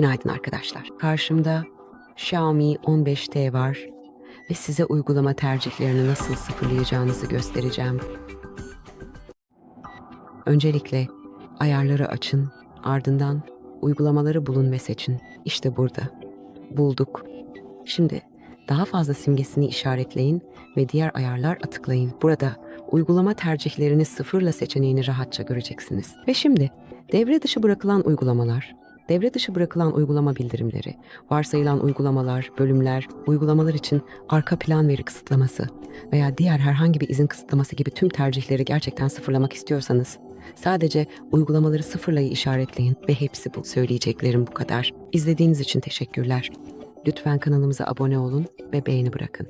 Günaydın arkadaşlar. Karşımda Xiaomi 15T var ve size uygulama tercihlerini nasıl sıfırlayacağınızı göstereceğim. Öncelikle ayarları açın, ardından uygulamaları bulun ve seçin. İşte burada. Bulduk. Şimdi daha fazla simgesini işaretleyin ve diğer ayarlar tıklayın. Burada uygulama tercihlerini sıfırla seçeneğini rahatça göreceksiniz. Ve şimdi devre dışı bırakılan uygulamalar, devre dışı bırakılan uygulama bildirimleri, varsayılan uygulamalar, bölümler, uygulamalar için arka plan veri kısıtlaması veya diğer herhangi bir izin kısıtlaması gibi tüm tercihleri gerçekten sıfırlamak istiyorsanız sadece uygulamaları sıfırlayı işaretleyin ve hepsi bu. Söyleyeceklerim bu kadar. İzlediğiniz için teşekkürler. Lütfen kanalımıza abone olun ve beğeni bırakın.